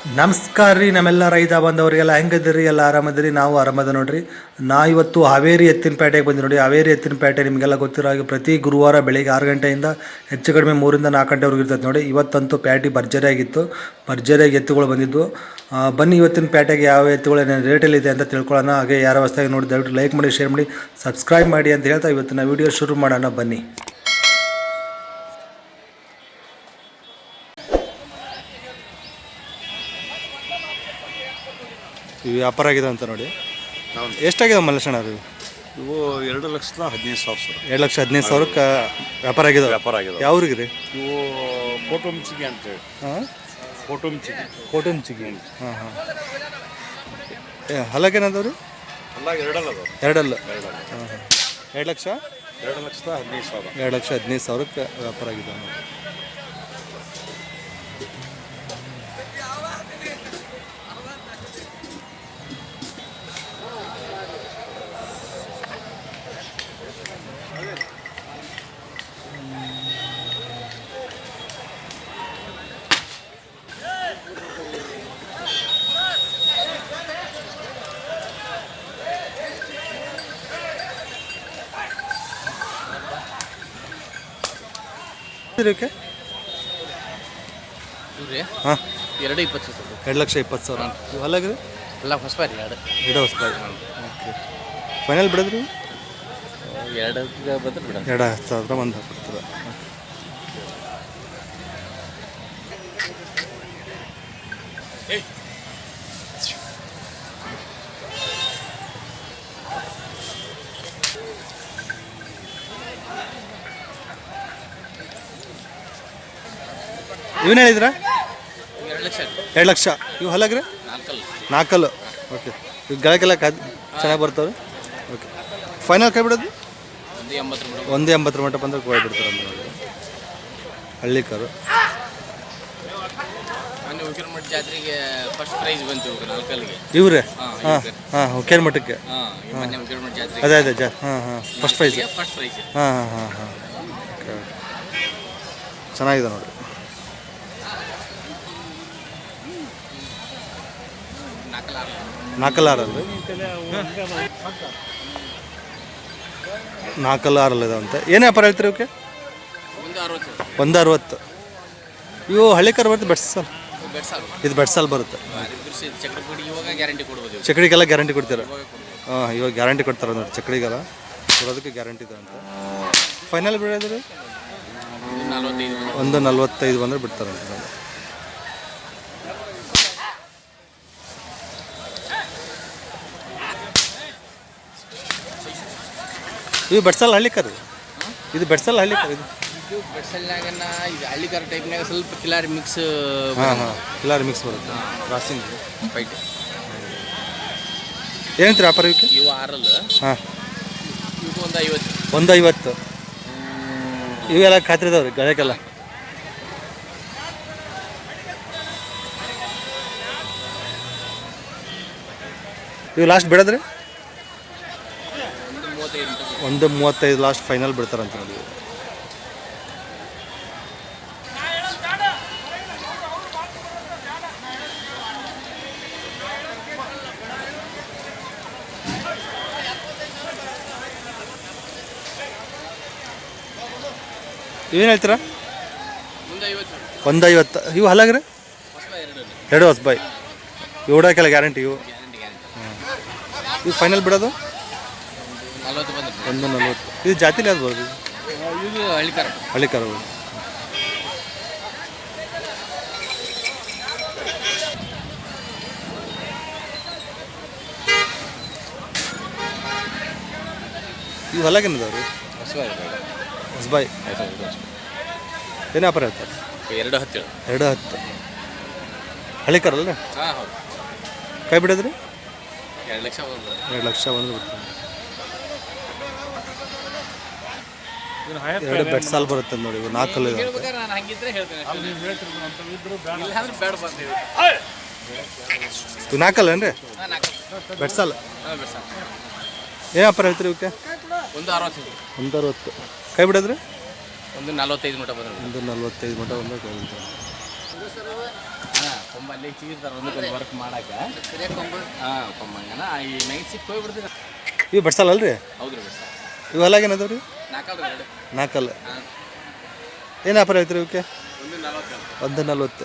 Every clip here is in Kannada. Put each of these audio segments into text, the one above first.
ನಮಸ್ಕಾರ ರೀ ನಮ್ಮೆಲ್ಲ ರೈತ ಬಂದವರಿಗೆಲ್ಲ ಹೆಂಗದಿರಿ ಎಲ್ಲ ಆರಾಮದಿರಿ? ನಾವು ಆರಾಮದ ನೋಡ್ರಿ. ನಾ ಇವತ್ತು ಹಾವೇರಿ ಎತ್ತಿನ ಪೇಟೆಗೆ ಬಂದಿ ನೋಡಿ ಹಾವೇರಿ ಎತ್ತಿನ ಪೇಟೆ ನಿಮಗೆಲ್ಲ ಗೊತ್ತಿರೋ ಹಾಗೆ ಪ್ರತಿ ಗುರುವಾರ ಬೆಳಿಗ್ಗೆ ಆರು ಗಂಟೆಯಿಂದ ಹೆಚ್ಚು ಕಡಿಮೆ ಮೂರಿಂದ ನಾಲ್ಕು ಗಂಟೆವರೆಗೂ ಇರ್ತದೆ ನೋಡಿ ಇವತ್ತಂತೂ ಪ್ಯಾಟಿ ಭರ್ಜರಿ ಆಗಿತ್ತು ಭರ್ಜರಿಯಾಗಿ ಎತ್ತುಗಳು ಬಂದಿದ್ದು ಬನ್ನಿ ಇವತ್ತಿನ ಪ್ಯಾಟೆಗೆ ಯಾವ ಎತ್ತುಗಳು ಏನೇನು ರೇಟಲ್ಲಿದೆ ಅಂತ ತಿಳ್ಕೊಳ್ಳೋಣ. ಹಾಗೆ ಯಾರ ವಸ್ತಾಗಿ ನೋಡಿ ದಯವಿಟ್ಟು ಲೈಕ್ ಮಾಡಿ ಶೇರ್ ಮಾಡಿ ಸಬ್ಸ್ಕ್ರೈಬ್ ಮಾಡಿ ಅಂತ ಹೇಳ್ತಾ ಇವತ್ತಿನ ವಿಡಿಯೋ ಶುರು ಮಾಡೋಣ. ಬನ್ನಿ. ಇವು ವ್ಯಾಪಾರ ಆಗಿದೆ ಅಂತ ನೋಡಿ. ಹೌದು. ಎಷ್ಟಾಗಿದೆ ಮಲ್ಲೇಶಣ್ಣ ಅವರು ಇವು ಎರಡು ಲಕ್ಷದ ಹದಿನೈದು ಸಾವಿರ ಸರ್. ಎರಡು ಲಕ್ಷ ಹದಿನೈದು ಸಾವಿರಕ್ಕೆ ವ್ಯಾಪಾರ ಆಗಿದೆ? ವ್ಯಾಪಾರ ಆಗಿದೆ. ಯಾವ್ರಿಗೆ ರೀ? ಇವು ಕೋಟುಂಚಿಗೆ ಅಂತೇಳಿ ಹಾಂ? ಕೋಟುಂಚಿಗೆ ಕೋಟನ್ಚಿಗಿ ಹಾಂ ಹಾಂ. ಹಲಗೇನದವ ರೀ ಅಲ್ಲ ಎರಡಲ್ಲ ಅದು. ಎರಡಲ್ಲ? ಎರಡಲ್ಲ. ಹಾಂ ಹಾಂ. ಎರಡು ಲಕ್ಷ? ಎರಡು ಲಕ್ಷದ ಹದಿನೈದು ಸಾವಿರ. ಎರಡು ಲಕ್ಷ ಹದಿನೈದು ಸಾವಿರಕ್ಕೆ ವ್ಯಾಪಾರ ಆಗಿದೆ. ನೋಡಿ. ಇದಕ್ಕೆ ಹಾಂ. ಎರಡು ಇಪ್ಪತ್ತು ಸಾವಿರ ಎರಡು ಲಕ್ಷ ಇಪ್ಪತ್ತು ಸಾವಿರ ಹಲಗ್ರಿ ಎಲ್ಲ ಹೊಸ ಎರಡು. ಎರಡು ಹೊಸ್ದಾಗಿ ಓಕೆ. ಫೈನಲ್ ಬಿಡದ್ರಿ ಎರಡು ಬಂದ್ರೆ ಬಿಡ ಎರಡು ಸಾವಿರ ಒಂದು ಹಾಕ್ಬಿಡ್ತೀರ ಇವನ್ ಹೇಳಿದ್ರ? ಎರಡು ಲಕ್ಷ ಇವು ಹಲಗ್ರಿ? ನಾಲ್ಕಲ್ಲ. ನಾಲ್ಕಲ್ಲು. ಓಕೆ ಇವು ಗಳಕ್ಕೆಲ್ಲ ಕಾ ಚೆನ್ನಾಗಿ ಬರ್ತಾವೆ ಓಕೆ ಫೈನಲ್ ಕೈ ಬಿಡೋದು? ಒಂದು ಎಂಬತ್ತರ ಮಟ್ಟ. ಬಂದ್ರೆ ಕೋಯ್ ಬಿಡ್ತಾರೆ ಹಳ್ಳಿ ಕಾರು ಜಾತ್ರೆಗೆ ಫಸ್ಟ್ ಪ್ರೈಸ್ ಬಂತು ನಾಲ್ಕಲ್ಲಿಗೆ. ಇವ್ರೆ? ಹಾಂ ಅದೇ ಅದೇ ಜಾ ಹಾಂ ಹಾಂ ಫಸ್ಟ್ ಪ್ರೈಸ್ ಫಸ್ಟ್ ಪ್ರೈಸ್ ಹಾಂ ಹಾಂ ಹಾಂ ಹಾಂ. ಚೆನ್ನಾಗಿದೆ ನೋಡಿ ನಾಲ್ಕಲ್ಲ ಆರು ನಾಲ್ಕಲ್ಲ ಆರಲ್ಲ ನಾಲ್ಕಲ್ಲ ಆರಲ್ಲ ಇದಾವಂತೆ ಏನು ವ್ಯಾಪಾರ ಹೇಳ್ತೀರಿ ಓಕೆ ಒಂದು ಅರವತ್ತು. ಇವು ಹಳ್ಳಿ ಕರ್ ಬರುತ್ತೆ ಬೆಟ್ಸಲ್ ಬೆಡ್ ಇದು ಬೆಟ್ಸಲ್ ಬರುತ್ತೆ. ಚಕ್ಡಿಗೆಲ್ಲ ಗ್ಯಾರಂಟಿ ಕೊಡ್ತೀರ? ಹಾಂ, ಇವಾಗ ಗ್ಯಾರಂಟಿ ಕೊಡ್ತಾರೆ ನೋಡಿ ಚಕ್ಡಿಗೆಲ್ಲ ಕೊಡೋದಕ್ಕೆ ಗ್ಯಾರಂಟಿ ಇದೆ ಅಂತ. ಫೈನಲ್ ಬಿಡೋದ್ರಿ ಒಂದು ನಲ್ವತ್ತೈದು ಬಂದರೆ ಬಿಡ್ತಾರಂತೆ ನೋಡಿ ಇವು ಬೆಟ್ಸಲ್ ಹಳ್ಳಿ ಕರು ಇದು ಬೆಟ್ಸಲ್ ಹಳ್ಳಿ ಕರು ಇದು. ಇದು ಬೆಡ್ಸಲ್ನಾಗನ ಇದು ಹಳ್ಳಿಕರ್ ಟೈಪ್ನಾಗ ಸ್ವಲ್ಪ ಕಿಲಾರಿ ಮಿಕ್ಸ್ ಹಾಂ ಹಾಂ. ಎಲ್ಲರೂ ಮಿಕ್ಸ್ ಬರುತ್ತೆ. ಕ್ರಾಸಿಂಗ್ ಫೈಟ್ ಏನಂತೀರಿ ವ್ಯಾಪಾರ ಇವಕ್ಕೆ ಇವು ಆರಲ್ಲ. ಹಾಂ. ಇವಕ್ಕೆ ಒಂದು ಐವತ್ತು. ಒಂದು ಐವತ್ತು. ಇವೆಲ್ಲ ಖಾತ್ರಿ ಇದಾವ್ರಿ ಗಳಕ್ಕೆಲ್ಲ ಇವು ಲಾಸ್ಟ್ ಬಿಡೋದ್ರಿ? ಒಂದು ಮೂವತ್ತೈದು ಲಾಸ್ಟ್ ಫೈನಲ್ ಬಿಡ್ತಾರಂತ ನೋಡಿ ಇವೇನು ಹೇಳ್ತೀರಾ? ಒಂದು ಐವತ್ತು ಇವು ಹಲಾಗ್ರ ಎರಡು ಹೊಸ ಬಾಯ್ ಇವಡಕ್ಕೆಲ್ಲ ಗ್ಯಾರಂಟಿ ಇವು. ಇವು ಫೈನಲ್ ಬಿಡೋದು? ನಲ್ವತ್ತು ಬಂದು ಒಂದು ನಲ್ವತ್ತು. ಇದು ಜಾತಿಲಿ ಯಾವ್ದು ಬರೋದು ಇದು ಹಳ್ಳಿಕಾರ. ಹಳ್ಳಿ ಕಾರುಗಳು ಇವು ಹೊಲ ಹೊಸ ಹಸ್ಬಾಯ್ ಏನು ವ್ಯಾಪಾರ ಹೇಳ್ತಾರೆ? ಎರಡು ಹತ್ತು ಎರಡು ಹತ್ತು. ಹಳ್ಳಿ ಕರಲ್ಲ ಹಾಂ ಹೌದು. ಕೈ ಬಿಡೋದ್ರಿ? ಎರಡು ಲಕ್ಷ ಎರಡು ಲಕ್ಷ ಬಂದು ಬಿಡ್ತೀನಿ. ಎರಡು ಬೆಡ್ ಸಾಲ್ ಬರುತ್ತೆ ನೋಡಿ ಇವು ನಾಲ್ಕಲ್ಲ ನಾನು ಹಂಗಿದ್ರೆ ಹೇಳ್ತೇನೆ. ನಾಲ್ಕಲ್ಲ ಏನ್ರಿ? ಬೆಡ್ ಸಾಲ್? ಏನು ವ್ಯಾಪಾರ ಹೇಳ್ತೀರಿ ಇವಕ್ಕೆ? ಒಂದು ಅರವತ್ತು ಒಂದು ಅರವತ್ತು ಕೈ ಬಿಡೋದ್ರಿ? ಒಂದು ನಲ್ವತ್ತೈದು ಮಟ ಬಂದ್ರೆ ಒಂದು ನಲ್ವತ್ತೈದು ಮಟ ಒಂದು ಕೈ ಬಿಡ್ತಾರೆ ಹಾಂ ಕೊಂಬ ಅಲ್ಲಿ ಚೀರ್ತಾರೆ ಒಂದು ವರ್ಕ್ ಮಾಡಕ್ಕೆ. ಹಾಂ ಕೊಂಬಂಗನ. ಈ ನೈಟ್ ಸಿಕ್ ಇವು ಬಡ್ಸಲ್ಲ ಅಲ್ರಿ ಹೌದ್ರಿ ಸರ್ ಇವೆಲ್ಲ ಏನದವ್ರಿ ರೀ ನಾಲ್ಕಲ್ಲ ಏನು ವ್ಯಾಪಾರ ಐತ್ರಿ ಇವಕ್ಕೆ? ಒಂದು ನಲ್ವತ್ತು.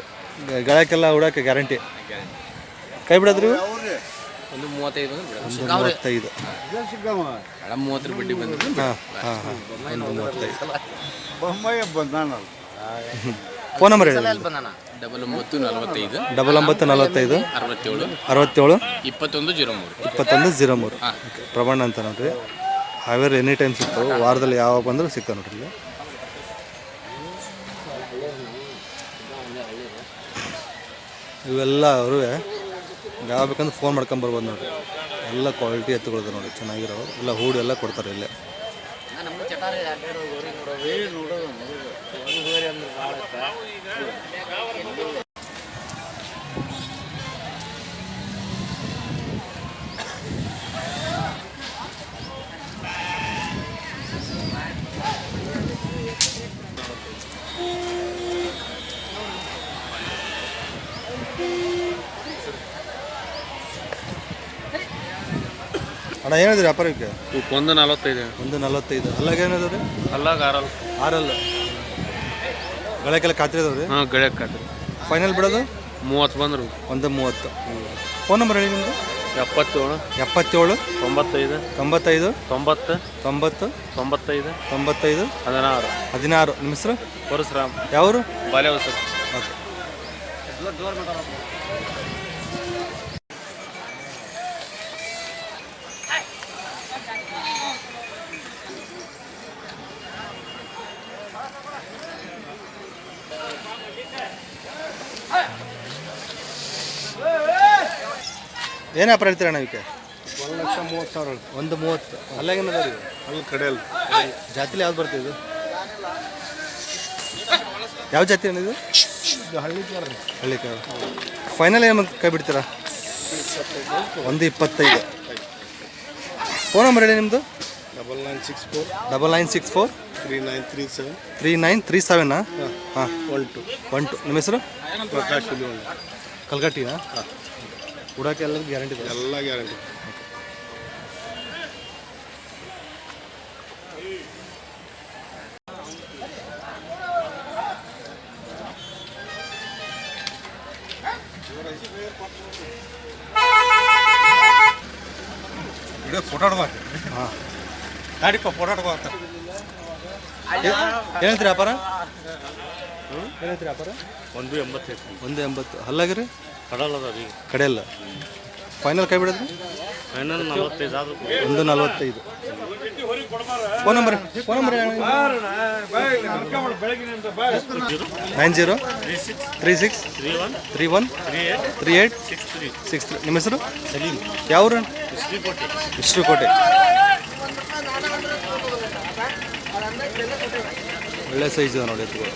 ಗಳಕ್ಕೆಲ್ಲ ಉಡಕ್ಕೆ ಗ್ಯಾರಂಟಿ. ಕೈ ಬಿಡೋದ್ರಿ? ಒಂದು ಮೂವತ್ತೈದು ಅಂದ್ರೆ ಒಂದು ಮೂವತ್ತೈದು. ಅಡ ಮೂವತ್ತರ ಬಡ್ಡಿ ಬಂದ್ರೆ ಹಾಂ ಹಾಂ. ಹಾಂ ಒಂದು ಮೂವತ್ತೈದು. ಫೋನ್ ನಂಬರ್ ಹೇಳಿ. ಡಬಲ್ ಒಂಬತ್ತು ನಲವತ್ತೈದು. ಡಬಲ್ ಒಂಬತ್ತು ನಲವತ್ತೈದು. ಅರವತ್ತೇಳು. ಅರವತ್ತೇಳು. ಇಪ್ಪತ್ತೊಂದು ಜೀರೋ ಮೂರು. ಇಪ್ಪತ್ತೊಂದು ಜೀರೋ ಮೂರು. ಪ್ರಮಾಣ ಅಂತ ನೋಡ್ರಿ. ಹಾವೇರಿ ಎನಿ ಟೈಮ್ ಸಿಗ್ತಾವೆ ವಾರದಲ್ಲಿ ಯಾವಾಗ ಬಂದರೂ ಸಿಗ್ತಾವೆ ನೋಡ್ರಿ ಇಲ್ಲಿ. ಇವೆಲ್ಲ ಅವರು. ಯಾವ ಬೇಕಂದ್ರೆ ಫೋನ್ ಮಾಡ್ಕೊಂಬರ್ಬೋದು ನೋಡ್ರಿ. ಎಲ್ಲ ಕ್ವಾಲಿಟಿ ಎತ್ತುಗಳದ ನೋಡಿ ಚೆನ್ನಾಗಿರೋ ಎಲ್ಲ ಹೂಡು ಎಲ್ಲ ಕೊಡ್ತಾರೆ ಇಲ್ಲೇ. ಅಣ್ಣ ಏನಿದ್ರಿ ವ್ಯಾಪಾರಕ್ಕೆ? ಒಂದು ನಲವತ್ತೈದು. ಒಂದು ನಲವತ್ತೈದು. ಅಲ್ಲಾಗ ಏನಿದೆ ರೀ ಅಲ್ಲಾಗ ಆರಲ್ಲ. ಆರಲ್ಲ. ಗಳಕ್ಕೆಲ್ಲ ಖಾತ್ರಿ ಇದಾವೆ ರೀ ಹಾಂ ಖಾತ್ರಿ. ಫೈನಲ್ ಬಿಡೋದು? ಮೂವತ್ತು ಬಂದರು. ಒಂದು ಮೂವತ್ತು. ಫೋನ್ ನಂಬರ್ ಹೇಳಿ ನಿಮ್ಮದು ಎಪ್ಪತ್ತೇಳು. ಎಪ್ಪತ್ತೇಳು. ತೊಂಬತ್ತೈದು. ತೊಂಬತ್ತೈದು. ತೊಂಬತ್ತು. ತೊಂಬತ್ತು. ತೊಂಬತ್ತೈದು. ತೊಂಬತ್ತೈದು. ಹದಿನಾರು. ಹದಿನಾರು. ನಿಮ್ಮ ಹೆಸರು? ಪರಶುರಾಮ್. ಯಾವರು? ಬಾಲ್ಯ ಓಕೆ. ಏನು ವ್ಯಾಪಾರ ಹೇಳ್ತೀರ ಅಣ್ಣ ಇವಕ್ಕೆ ಒಂದು ಲಕ್ಷ ಮೂವತ್ತು ಸಾವಿರ. ಒಂದು ಮೂವತ್ತು. ಅಲ್ಲಾಗೇನದ ರೀ ಅಲ್ಲಿ ಕಡೆಯಲ್ಲಿ ಜಾತಿಲಿ ಯಾವ್ದು ಬರ್ತಿದ್ದು ಯಾವ ಜಾತಿ ಅಣ್ಣ ಇದು? ಹಳ್ಳಿ ಹಳ್ಳಿ ಕಾಳು ಫೈನಲ್ ಏನು ಕೈ ಬಿಡ್ತೀರಾ? ಒಂದು ಇಪ್ಪತ್ತೈದು. ಫೋನ್ ನಂಬರ್ ಹೇಳಿ ನಿಮ್ಮದು double nine six four double nine six four three nine three seven three nine three ಸೆವೆನಾ ಹಾಂ. ಒನ್ ಟು ಒನ್ ಟು ನಿಮ್ಮ ಹೆಸರು? ಪ್ರಕಾಶ್ ಕಲ್ಗಟ್ಟಿನಾ? ಉಡಾಕೆ ಎಲ್ಲರಿಗೂ ಗ್ಯಾರಂಟಿ ಇದೆ ಎಲ್ಲ ಗ್ಯಾರಂಟಿ. ಹಾಂ. ಏನಂತೀರಿ ವ್ಯಾಪಾರ? ಏನಂತೀರಿ ವ್ಯಾಪಾರ? ಒಂದು ಎಂಬತ್ತು ಒಂದು ಎಂಬತ್ತು. ರೀ ಕಡೆಯಲ್ಲ. ಫೈನಲ್ ಕೈ ಬಿಡೋದು? ಫೈನಲ್ ನಲವತ್ತೈದು ಆದ್ರೂ ಒಂದು ನಲವತ್ತೈದು. Phone number phone number nine zero three six three one three one three eight eight six three six three ನಿಮ್ಮ ಹೆಸರು? ಸಲೀಮ್. ಯಾವ್ರು ಕೋಟೆ ಒಳ್ಳೆ ಸೈಜ್ ಇದೆ ನೋಡಿ ಎತ್ತುಗಳು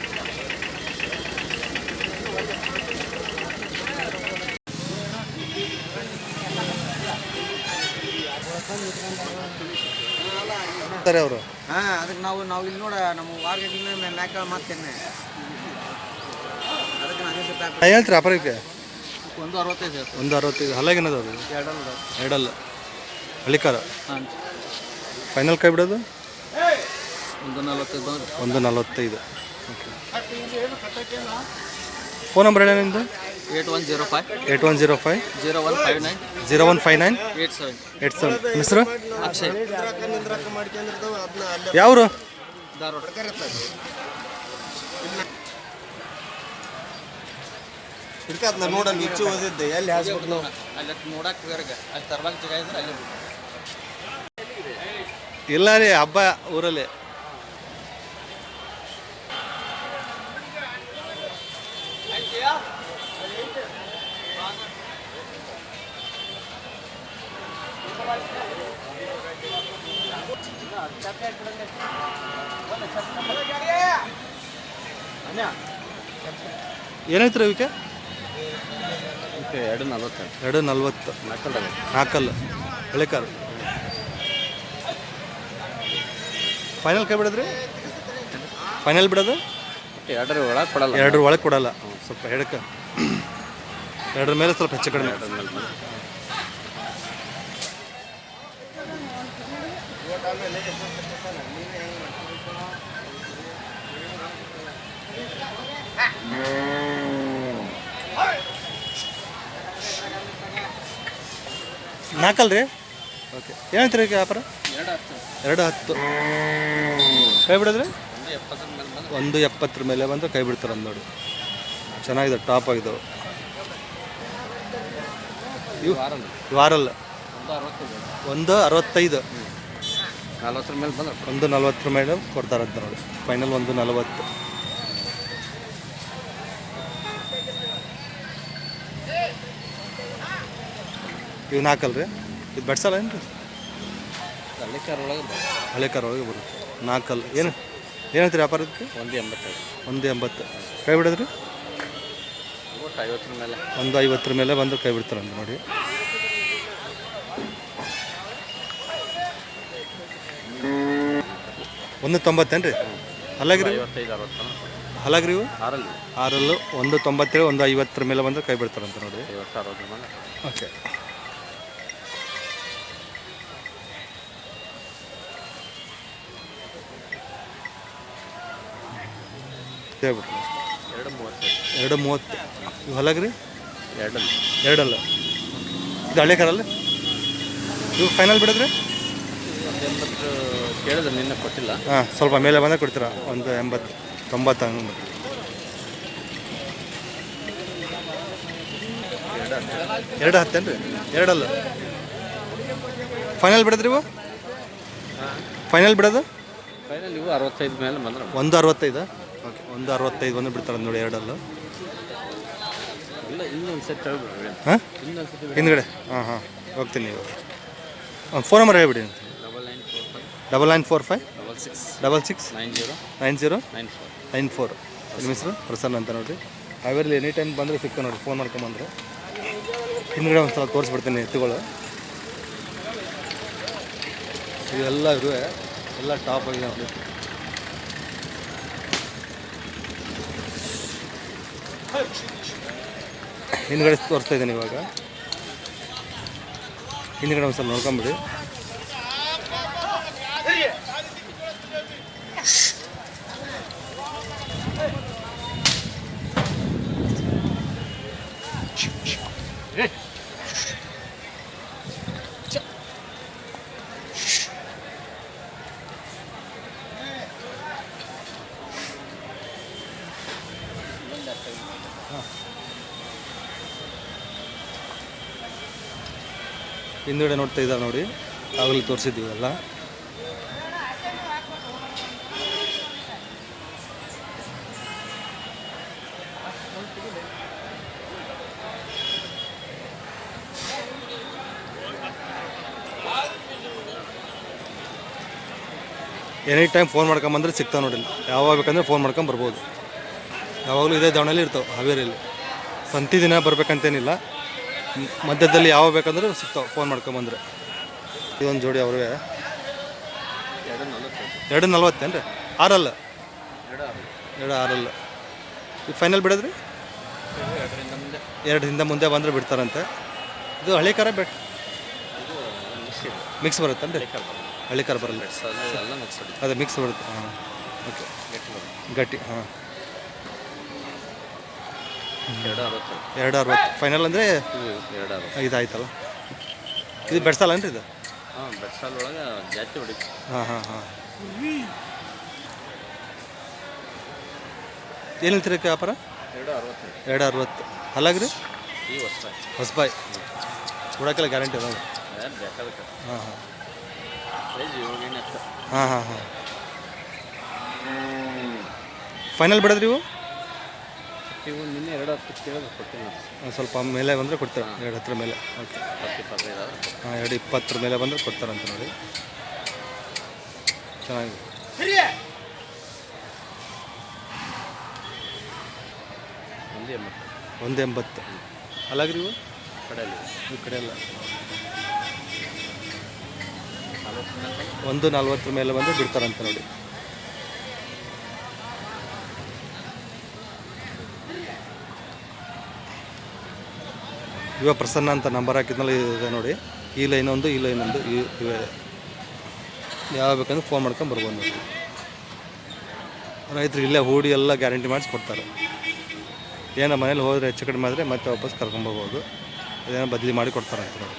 ಅವರು. ಹಾಂ ಅದಕ್ಕೆ ನಾವು ನಾವು ಇಲ್ಲಿ ನೋಡ ನಮ್ಮ ವಾರಗಟ್ಟಿನ ಮ್ಯಾಕ ಮಾಡ್ತೇನೆ ಅದಕ್ಕೆ ನಾನು ಸ್ವಲ್ಪ ಹೇಳ್ತೀರಿ ವ್ಯಾಪಾರಕ್ಕೆ ಒಂದು ಅರವತ್ತೈದು ಒಂದು ಅರವತ್ತೈದು. ಹಲ್ಲಾಗೇನದವ್ರು ಎರಡಲ್ಲ ಎರಡಲ್ಲ. ಹಳ್ಳಿಕಾರ? ಹಾಂ. ಫೈನಲ್ ಕೈ ಬಿಡೋದು? ಒಂದು ನಲವತ್ತೈದು ಒಂದು ನಲವತ್ತೈದು. ಫೋನ್ ನಂಬರ್ ಹೇಳಿ ನಿಮ್ಮದು eight one zero five. Eight one zero five. Zero one five nine. Zero one five nine? Eight seven. Eight seven. ಹೆಸರು? ಅಕ್ಷಯ್. ಯಾವರು? ನೋಡಲ್ಲಿ ಓದಿದ್ದೆ. ಎಲ್ಲಿ ಅಲ್ಲಿ ನೋಡಕ್ಕೆ ಬೇರೆ ಅಲ್ಲಿ ತರ್ಬಾಕ್ ಜಾಗ ಇದ್ರೆ ಅಲ್ಲಿ ಇಲ್ಲ ರೀ ಹಬ್ಬ ಊರಲ್ಲಿ. ಏನೈತ್ರಿ ಇವಕ್ಕೆ ಎರಡು ನಲ್ವತ್ತು. ಎರಡು ನಲ್ವತ್ತು. ನಾಲ್ಕಲ್ಲ ಹಳಿಕಾರು ಫೈನಲ್ ಕೈ ಬಿಡೋದ್ರಿ? ಫೈನಲ್ ಬಿಡೋದು? ಎರಡರ ಒಳಗೆ ಕೊಡಲ್ಲ. ಎರಡರ ಒಳಗೆ ಕೊಡಲ್ಲ. ಸ್ವಲ್ಪ ಹೇಳಕ್ಕೆ ಎರಡರ ಮೇಲೆ ಸ್ವಲ್ಪ ಹೆಚ್ಚು ಕಡಿಮೆ. ಎರಡರ ಮೇಲೆ. ಬಂದು ನಾಲ್ಕಲ್ಲ ರೀ ಓಕೆ ಏನಂತೀರಿ ವ್ಯಾಪಾರ? ಎರಡು ಹತ್ತು. ಕೈ ಬಿಡೋದ್ರಿ? ಒಂದು ಎಪ್ಪತ್ತರ ಮೇಲೆ ಬಂದು ಕೈ ಬಿಡ್ತಾರೆ ಅಂದ್ ನೋಡಿ. ಚೆನ್ನಾಗಿದೆ ಟಾಪ್ ಆಗಿದ್ದಾವೆ ಇವು ವಾರಲ್ಲ. ಒಂದು ಅರವತ್ತೈದು. ಒಂದು ಅರವತ್ತೈದು. ನಲ್ವತ್ತರ ಮೇಲೆ ಬಂದ್ರೆ ಒಂದು ನಲ್ವತ್ತರ ಮೇಲೆ ಕೊಡ್ತಾರಂತ ನೋಡಿ. ಫೈನಲ್ ಒಂದು ನಲವತ್ತು. ಇವು ನಾಲ್ಕಲ್ಲ ರೀ ಇದು ಬೆಡ್ಸಲ್ಲ ಏನು ರೀ ಹಳೆ ಕಾರ್ ಒಳಗೆ ಹಳೆ ಕಾರ್ ಒಳಗೆ ಬರುತ್ತೆ ನಾಲ್ಕಲ್ಲ ಏನು ಏನಂತೀರಿ ವ್ಯಾಪಾರ ಇದಕ್ಕೆ? ಒಂದು ಎಂಬತ್ತೈದು. ಒಂದು ಎಂಬತ್ತು. ಕೈ ಬಿಡೋದ್ರಿ? ಒಟ್ಟು ಐವತ್ತರ ಮೇಲೆ. ಒಂದು ಐವತ್ತರ ಮೇಲೆ ಬಂದು ಕೈ ಬಿಡ್ತಾರಂತ ನೋಡಿ. ಒಂದು ತೊಂಬತ್ತೇನು ರೀ ಅರವತ್ತು. ಅಲ್ಲಾಗ್ರಿ ಇವು? ಆರಲ್ಲಿ. ಆರಲ್ಲೂ. ಒಂದು ತೊಂಬತ್ತೇಳು ಒಂದು ಐವತ್ತರ ಮೇಲೆ ಬಂದು ಕೈ ಬಿಡ್ತಾರಂತ ನೋಡಿ. ಓಕೆ. ಹೇಳ್ಬಿಟ್ರಿ ಎರಡು ಮೂವತ್ತು ಎರಡು ಮೂವತ್ತು. ಇವು ಹೊಲಗ್ರಿ? ರೀ ಎರಡಲ್ಲ. ಇದು ಹಳೆ ಕಾಲಲ್ಲ ಇವು ಫೈನಲ್ ಬಿಡಿದ್ರಿ? ಎಂಬತ್ತು ಕೇಳಿದ್ರೆ ನಿನ್ನೆ ಕೊಟ್ಟಿಲ್ಲ. ಹಾಂ ಸ್ವಲ್ಪ ಮೇಲೆ ಬಂದೇ ಕೊಡ್ತೀರಾ? ಒಂದು ಎಂಬತ್ತು ತೊಂಬತ್ತು ಹಂಗೆ ಎರಡು ಹತ್ತೇನು ರೀ ಎರಡಲ್ಲ. ಫೈನಲ್ ಬಿಡದ್ರಿ ಇವು? ಫೈನಲ್ ಬಿಡೋದು? ಫೈನಲ್ ಇವು ಅರವತ್ತೈದು ಮೇಲೆ ಬಂದ್ರೆ. ಒಂದು ಅರವತ್ತೈದು? ಒಂದು ಅರವತ್ತೈದು ಬಂದು ಬಿಡ್ತಾರೆ ನೋಡಿ ಎರಡಲ್ಲ. ಹಾಂ? ಹಿಂದ್ಗಡೆ? ಹಾಂ ಹಾಂ. ಹೋಗ್ತೀನಿ ನೀವು. ಫೋನ್ ನಂಬರ್ ಹೇಳ್ಬಿಡಿ double nine four five double nine four five double six double six nine zero nine zero nine four nine four ನಿಮ್ಮ ಹೆಸರು? ಪ್ರಸನ್ನ ಅಂತ ನೋಡಿರಿ. ಹಾವೇರಿ ಎನಿ ಟೈಮ್ ಬಂದರೆ ಸಿಗ್ತಾ ನೋಡಿ ಫೋನ್ ಮಾಡ್ಕೊಂಬಂದ್ರೆ. ಹಿಂದ್ಗಡೆ ಒಂದು ಸಲ ತೋರಿಸ್ಬಿಡ್ತೀನಿ ಎತ್ತುಗಳು. ಇವೆಲ್ಲ ಇರುವೆ. ಎಲ್ಲ ಟಾಪ್ ಆಗಿದೆ ನೋಡಿ ಹಿಂದ್ಗಡೆ ತೋರಿಸ್ತಾ ಇದ್ದೀನಿ ಇವಾಗ. ಹಿಂದ್ಗಡೆ ಒಂದು ಸಲ ನೋಡ್ಕೊಂಬಿಡಿ. ಹಿಂದ್ಗಡೆ ನೋಡ್ತಾ ಇದ್ದಾರೆ ನೋಡಿ. ಆಗಲೇ ತೋರಿಸಿದ್ದೀವಿ ಎಲ್ಲ. ಎನಿ ಟೈಮ್ ಫೋನ್ ಮಾಡ್ಕೊಂಬಂದ್ರೆ ಸಿಗ್ತಾವೆ ನೋಡಿ ಯಾವಾಗ ಬೇಕಂದ್ರೆ ಫೋನ್ ಮಾಡ್ಕೊಂಡು ಬರ್ಬೋದು. ಯಾವಾಗಲೂ ಇದೇ ದಾವಣಲ್ಲಿ ಇರ್ತಾವೆ, ಹಾವೇರಿಯಲ್ಲಿ. ಸಂತಿ ದಿನ ಬರಬೇಕಂತೇನಿಲ್ಲ. ಮಧ್ಯದಲ್ಲಿ ಯಾವ ಬೇಕಂದ್ರೆ ಸಿಗ್ತಾವೆ. ಫೋನ್ ಮಾಡ್ಕೊಂಬಂದ್ರೆ. ಇದೊಂದು ಜೋಡಿ ಅವ್ರಿಗೆ ಎರಡು ಎರಡು ನಲ್ವತ್ತೇನು ರೀ ಆರಲ್ಲ? ಎರಡು ಆರು ಎರಡು ಆರಲ್ಲ ಈಗ ಫೈನಲ್ ಬಿಡೋದ್ರಿ? ಮುಂದೆ ಎರಡರಿಂದ ಮುಂದೆ ಬಂದರೆ ಬಿಡ್ತಾರಂತೆ. ಇದು ಹಳೆ ಕರ ಬೆಟ್ ಮಿಕ್ಸ್ ಬರುತ್ತೆ ಮಿಕ್ಸ್ ಬರುತ್ತೇನು ರೀ ಹಳೆ ಕಾರ ಬರಲ್ಲ ಅದು ಮಿಕ್ಸ್ ಬರುತ್ತೆ. ಹಾಂ ಓಕೆ ಗಟ್ಟಿ. ಹಾಂ. ಎರಡು ಅರವತ್ತೈದು ಎರಡು ಅರವತ್ತು ಫೈನಲ್ ಅಂದರೆ ಇದು ಎರಡು ಅರವತ್ತು ಇದಾಯ್ತಲ್ಲ ಇದು? ಬೆಡ್ಸಲ್ಲ ಇದು ಹಾಂ ಬೆಟ್ಸಾಲ್ ಒಳಗೆ ಜಾಸ್ತಿ ಹೊಡಿತು. ಹಾಂ ಹಾಂ ಹಾಂ. ಏನು ಹೇಳ್ತೀರಿ ವ್ಯಾಪಾರ? ಎರಡು ಅರವತ್ತು ಎರಡು ಅರವತ್ತು ಅಲ್ಲಾಗ್ರಿ ಈ ಹೊಸ ಹೊಸಬಾಯ್. ಕೊಡೋಕ್ಕೆಲ್ಲ ಗ್ಯಾರಂಟಿ ಅದ ಬೇಕಾದಕ್ಕೆ ಹಾಂ ಹಾಂ. ಪ್ರೈಸ್ ಏಳು ಹತ್ತು ಹಾಂ ಹಾಂ ಹಾಂ. ಫೈನಲ್ ಬಿಡೋದ್ರಿ ಇವು? ಇವು ನಿನ್ನೆ ಎರಡು ಹತ್ತು ಕೇಳಿದ್ರೆ ಕೊಡ್ತೀನಿ ಒಂದು ಸ್ವಲ್ಪ ಮೇಲೆ ಬಂದರೆ ಕೊಡ್ತಾರೆ? ಎರಡು ಹತ್ರ ಮೇಲೆ. ಓಕೆ ಹತ್ತು ಇಪ್ಪತ್ತೈದು ಆದ್ರೆ ಹಾಂ ಎರಡು ಇಪ್ಪತ್ತರ ಮೇಲೆ ಬಂದರೆ ಕೊಡ್ತಾರಂತ ನೋಡಿ. ಚೆನ್ನಾಗಿ ಒಂದು ಎಂಬತ್ತು. ಒಂದು ಎಂಬತ್ತು. ಅಲ್ಲಾಗ್ರಿ ನೀವು ಕಡೆಯಲ್ಲಿ. ಈ ಕಡೆ ಎಲ್ಲ. ಮೇಲೆ ಒಂದು ನಲ್ವತ್ತರ ಮೇಲೆ ಬಂದು ಬಿಡ್ತಾರಂತೆ ನೋಡಿ. ಯುವ ಪ್ರಸನ್ನ ಅಂತ ನಂಬರ್ ಹಾಕಿದ್ಮೇಲೆ ಇದೆ ನೋಡಿ. ಈ ಲೈನ್ ಒಂದು ಈ ಲೈನ್ ಒಂದು ಇವೆ. ಯಾವ ಬೇಕಂದ್ರೆ ಫೋನ್ ಮಾಡ್ಕೊಂಡು ಬರ್ಬೋದು ನೋಡಿ. ರೈತರು ಇಲ್ಲೇ ಹೂಡಿ ಎಲ್ಲ ಗ್ಯಾರಂಟಿ ಮಾಡಿಸಿ ಕೊಡ್ತಾರೆ. ಏನೋ ಮನೇಲಿ ಹೋದರೆ ಹೆಚ್ಚು ಕಡಿಮೆ ಆದರೆ ಮತ್ತೆ ವಾಪಸ್ ಕರ್ಕೊಂಡ್ಬರ್ಬೋದು ಅದೇನೋ ಬದಲಿ ಮಾಡಿ ಕೊಡ್ತಾರೆ ಅಂತ ನೋಡಿ.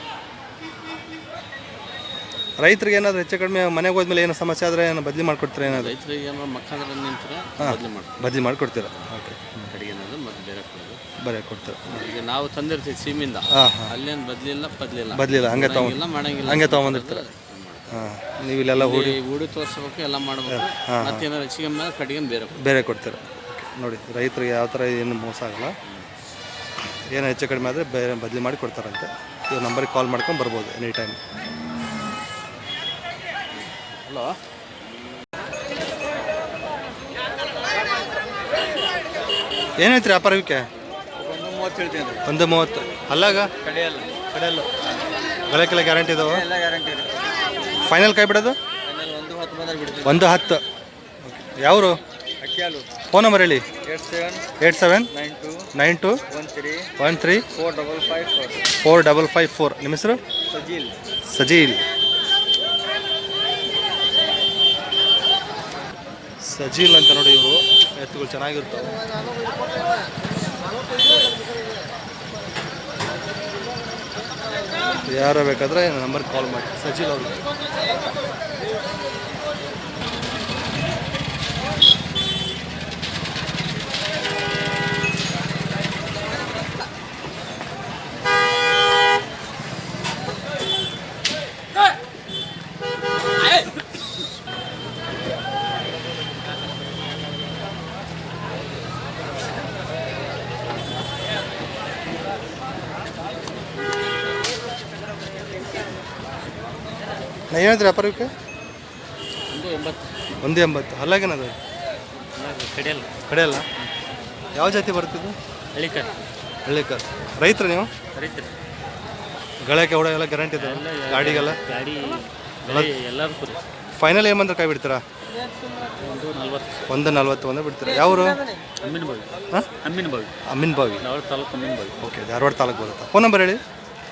ರೈತರಿಗೆ ಏನಾದರೂ ಹೆಚ್ಚು ಕಡಿಮೆ ಮನೆಗೆ ಹೋದ್ಮೇಲೆ ಏನೋ ಸಮಸ್ಯೆ ಆದರೆ ಏನೋ ಬದಲಿ ಮಾಡಿಕೊಡ್ತಾರೆ ಏನಾದರೂ? ರೈತರಿಗೆ ಏನೋ ಮಕ್ಕಂದ್ರೆ ನಿಂತ್ರೆ ಮಾಡಿ ಮಾಡ್ತಾರೆ ಬದಲಿ ಮಾಡಿಕೊಡ್ತೀರಾ. ಓಕೆ ಕಡೆಗೆ ಏನಾದರೂ ಮತ್ತೆ ಬೇರೆ ಬರೀ ಕೊಡ್ತಾರೆ. ಈಗ ನಾವು ತಂದಿರ್ತೀವಿ ಸೀಮಿಂದ. ಅಲ್ಲೇನು ಬದಲಿಲ್ಲ ಬದಲಿಲ್ಲ ಬದಲಿಲ್ಲ ಹಂಗೆ ತಗೊಂಡಿಲ್ಲ ಮಾಡಂಗಿಲ್ಲ. ಹಂಗೆ ತೊಗೊಂಬಂದಿರ್ತಾರೆ ಹಾಂ ನೀವು ಇಲ್ಲೆಲ್ಲ ಹೂಡಿ ಹೂಡಿ ತೋರಿಸ್ಬೇಕು ಎಲ್ಲ ಮಾಡಬೇಕು. ಮತ್ತೆ ಏನಾದ್ರು ಹೆಚ್ಚಿಗೆ ಮೇಲೆ ಕಡೆಗೆ ಬೇರೆ. ಬೇರೆ ಕೊಡ್ತೀರ. ನೋಡಿ ರೈತರಿಗೆ ಯಾವ ಥರ ಏನು ಮೋಸ ಆಗಲ್ಲ. ಏನು ಹೆಚ್ಚು ಕಡಿಮೆ ಆದರೆ ಬೇರೆ ಬದಲಿ ಮಾಡಿ ಕೊಡ್ತಾರಂತೆ. ಇವ್ರ ನಂಬರಿಗೆ ಕಾಲ್ ಮಾಡ್ಕೊಂಡು ಬರ್ಬೋದು ಎನಿ ಟೈಮ್ ಹಲೋ? ಏನೈತ್ರಿ ರೀ ವ್ಯಾಪಾರಕ್ಕೆ ಒಂದು ಮೂವತ್ತು ಹೇಳ್ತೀನಿ ರೀ ಒಂದು ಮೂವತ್ತು. ಅಲ್ಲಾಗ? ಕಡೆಯಲ್ಲ. ಕಡೆಯಲ್ಲ. ಗ್ಯಾರಂಟಿ ಇದಾವೆ? ಎಲ್ಲ ಗ್ಯಾರಂಟಿ ರೀ ಫೈನಲ್ ಕೈ ಬಿಡೋದು? ಆಮೇಲೆ ಒಂದು ಹತ್ತು ಬಂದ್ರೆ ಬಿಡ್ತೀವಿ ಒಂದು ಹತ್ತು. ಯಾವರು? ಅಕ್ಕಿ ಹಾಲು ಫೋನ್ ನಂಬರ್ ಹೇಳಿ. Eight seven seven nine two nine two one three one three four double five four. Four double five four. ನಿಮ್ಮ ಹೆಸರು? ಸಜೀಲ್. ಸಜೀಲ್. ಸಜೀಲ್ ಅಂತ ನೋಡಿ ಇವರು. ಎತ್ತುಗಳು ಚೆನ್ನಾಗಿರ್ತವೆ. ಯಾರು ಬೇಕಾದ್ರೆ ನಂಬರ್ ಕಾಲ್ ಮಾಡಿ. ಸಚಿನ್ ಅವ್ರಿಗೆ. ನಾ ಹೇಳಿದ್ರೆ ವ್ಯಾಪಾರಕ್ಕೆ? ಒಂದು ಎಂಬತ್ತು. ಒಂದು ಎಂಬತ್ತು. ಅಲ್ಲಾಗೇನದು ಕಡೆಯಲ್ಲ. ಕಡೆಯಲ್ಲ? ಯಾವ ಜಾತಿ ಬರ್ತಿದ್ದು ಹಳ್ಳಿಕರ್. ಹಳ್ಳಿಕರ್. ರೈತರು ನೀವು? ರೈತರು. ಗಳಕ್ಕೆ ಹೊಡ ಎಲ್ಲ ಗ್ಯಾರಂಟಿ ಇದೆ ಗಾಡಿಗೆಲ್ಲ? ಗಾಡಿ ಎಲ್ಲದಕ್ಕೂ ಫೈನಲ್ ಏನು ಬಂದ್ರೆ ಕೈ ಬಿಡ್ತೀರಾ? ಒಂದು ನಲ್ವತ್ತು. ಒಂದು ನಲ್ವತ್ತು ಒಂದು ಬಿಡ್ತೀರಾ. ಯಾವರು? ಅಮ್ಮಿನ ಬಾವಿ ಹಾಂ? ಅಮ್ಮಿನ ಬಾವಿ ಅಮ್ಮಿನ ಬಾವಿ ಧಾರವಾಡ ತಾಲೂಕು ಅಮ್ಮಿನ ಬಾವಿ ಓಕೆ ಧಾರವಾಡ ತಾಲೂಕು ಬರುತ್ತಾ? ಫೋನ್ ನಂಬರ್ ಹೇಳಿ.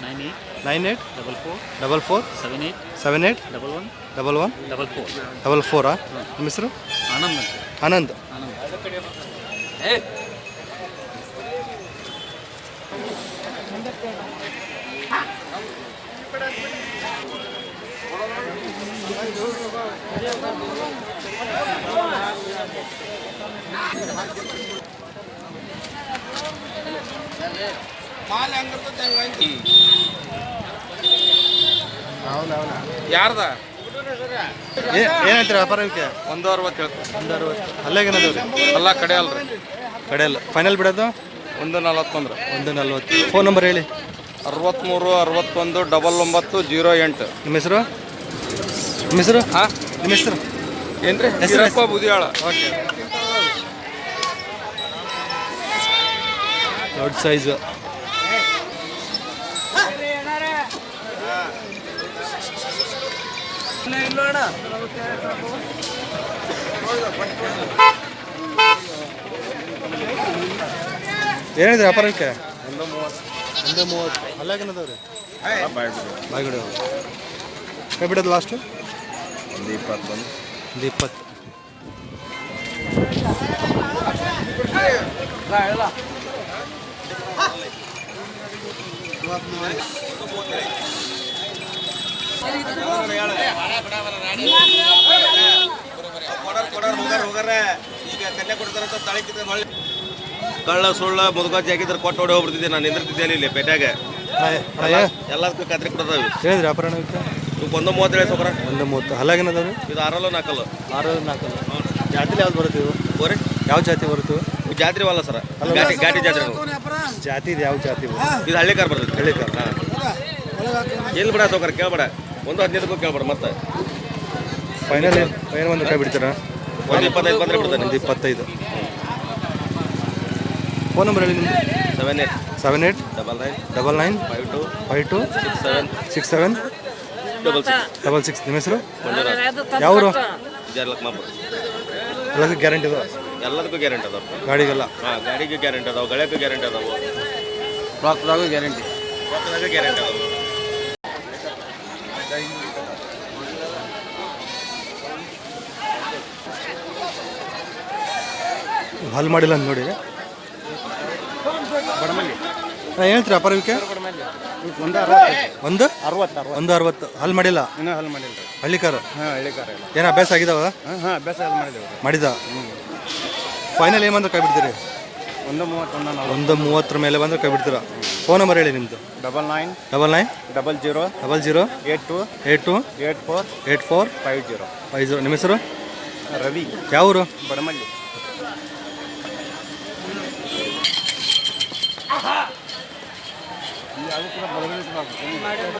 Nine eight nine eight double four double four seven eight seven eight double one double one double four double ಫೋರಾ ನಿಮ್ಮ ಹೆಸರು? ಆನಂದ್ ಅಂತ. ಆನಂದ್. ಆನಂದ್ ಯಾರ್ದ? ಏನೈತೆ ವ್ಯಾಪಾರಕ್ಕೆ ಒಂದು ಅರವತ್ತು ಹೇಳ್ತೀನಿ. ಒಂದು ಅರವತ್ತು. ಅಲ್ಲಾಗೇನದು ರೀ ಎಲ್ಲ ಕಡೆ ಅಲ್ರಿ ಕಡೆಯಲ್ಲ. ಫೈನಲ್ ಬಿಡೋದು? ಒಂದು ನಲ್ವತ್ತೊಂದ್ರ ಒಂದು ನಲ್ವತ್ತು. ಫೋನ್ ನಂಬರ್ ಹೇಳಿ. ಅರವತ್ತ್ಮೂರು ಅರವತ್ತೊಂದು ಡಬಲ್ ಒಂಬತ್ತು ಜೀರೋ ಎಂಟು. ನಿಮ್ಮ ಹೆಸರು? ನಿಮ್ಮ ಹೆಸರು? ಹಾಂ? ನಿಮ್ಮ ಹೆಸರು? ಏನ್ರಿ? ರೀ ಹೆಸರಪ್ಪ ಬುದಿಯಾಳ. ಓಕೆ ದೊಡ್ಡ ಸೈಜು ಏನಿದೆ ಅಪರಕ್ಕೆ ಒಂದು ಮೂವತ್ತು ಒಂದು ಮೂವತ್ತು. ಅಲ್ಲಾಗೇನದವ್ರಿ. ಬಾಯ್ಗುಡಿ ಕೈ ಬಿಡೋದು ಲಾಸ್ಟು ಒಂದು ಇಪ್ಪತ್ತೊಂದು ಒಂದು ಇಪ್ಪತ್ತು. ಕಳ್ಳ ಸುಳ್ಳ ಮುದುಕಾಚಿ ಹಾಕಿದ್ರೆ ಕೊಟ್ಟು ಓಡಿ ಹೋಗ್ಬಿಡ್ತಿದ್ದೆ. ನಾನು ನಿಂದಿರ್ತಿದ್ದೇನೆ ಇಲ್ಲಿ ಪೇಟ್ಯಾಗ ಎಲ್ಲದಕ್ಕೂ ಕತ್ರಿ ಕೊಡ್ತಾವೆ. ಹೇಳಿದ್ರಿ ಅಪರಾಣ? ಇವು ಒಂದು ಮೂವತ್ತು ಹೇಳಿ ಸೊಬ್ರ ಒಂದು ಮೂವತ್ತು. ಹಲ್ಲಾಗೇನದವ್ರಿ ಇದು ಆರಲ್ಲ ನಾಲ್ಕಲ್ಲ. ಆರು ನಾಲ್ಕಲ್ಲ. ಜಾತ್ರೆ ಯಾವ್ದು ಬರುತ್ತೆ ಇವು ಬೋರಿ ಯಾವ ಜಾತಿ ಬರುತ್ತೆ ಇವು? ಜಾತ್ರೆ ಅಲ್ಲ ಸರ. ಗಾಡಿ ಜಾತ್ರೆ. ಜಾತಿ ಇದು ಯಾವ ಜಾತಿ ಇದು ಹಳ್ಳಿ ಬರ್ತದೆ. ಹಳ್ಳಿಕಾರ ಎಲ್ಲಿ ಬಿಡ ಸೌಕರ್ ಕೇಳ್ಬೇಡ. ಒಂದು ಹದಿನೈದಕ್ಕೂ ಕೇಳ್ಬೇಡ ಮತ್ತೆ. ಫೈನಲ್ ಫೈನಲ್ ಒಂದು ಕೈ ಬಿಡ್ತೀರಾ ಒಂದು ಇಪ್ಪತ್ತೈದು ಬಂದ್ರೆ ಬಿಡ್ತಾನೆ. ಒಂದು ಇಪ್ಪತ್ತೈದು. ಫೋನ್ ನಂಬರ್ ಹೇಳಿ ನಿಮ್ಮದು seven eight seven eight double nine double nine five two five two six seven six seven double six double six ನಿಮ್ಮ ಹೆಸರು? ಯಾವರು? ಎಲ್ಲದಕ್ಕೂ ಗ್ಯಾರಂಟಿ ಅದಾವ? ಎಲ್ಲದಕ್ಕೂ ಗ್ಯಾರಂಟಿ ಅದಾವ. ಗಾಡಿಗೆಲ್ಲ? ಹಾಂ ಗಾಡಿಗೆ ಗ್ಯಾರಂಟಿ ಅದಾವ ಗಳಕ್ಕೂ ಗ್ಯಾರಂಟಿ ಅದಾವ. ರೊಕ್ಕದಾಗೂ ಗ್ಯಾರಂಟಿ ರೊಕ್ಕದಾಗೂ ಗ್ಯಾರಂಟಿ ಅದ ಹಲ್ ಮಾಡಿಲ್ಲ ಅಂತ ನೋಡಿ ನಾ ಹೇಳ್ತೀರಿ ಅಪ್ಪ ಇವಕ್ಕೆ ಒಂದು? ಅರವತ್ತು ಒಂದು ಅರವತ್ತು. ಹಾಲ್ ಮಾಡಿಲ್ಲ? ಇನ್ನೂ ಹಲ್ ಮಾಡಿಲ್ಲ ಹಳ್ಳಿಕಾರ? ಏನ ಇಲ್ಲ ಏನು ಅಭ್ಯಾಸ ಆಗಿದಾವ? ಹಾಂ ಹಾಂ ಅಭ್ಯಾಸ ಮಾಡಿದ್ದೇವೆ ಮಾಡಿದ? ಫೈನಲ್ ಏಮಂದ್ರೆ ಕೈ ಬಿಡ್ತೀರಿ ಒಂದು ಮೂವತ್ತೊಂದು ಒಂದು ಮೂವತ್ತರ ಮೇಲೆ ಬಂದ್ರೆ ಕೈ ಬಿಡ್ತೀರಾ ಫೋನ್ ನಂಬರ್ ಹೇಳಿ ನಿಮ್ಮದು double nine double nine double zero double zero eight two eight two eight four eight four five zero five zero ನಿಮ್ಮ ಹೆಸರು? ರವಿ. ಯಾವ ಊರು ಬಡಮಳ್ಳಿ. ಅದು ಕೂಡ ಬಡಮಳ್ಳಿ ಕೂಡ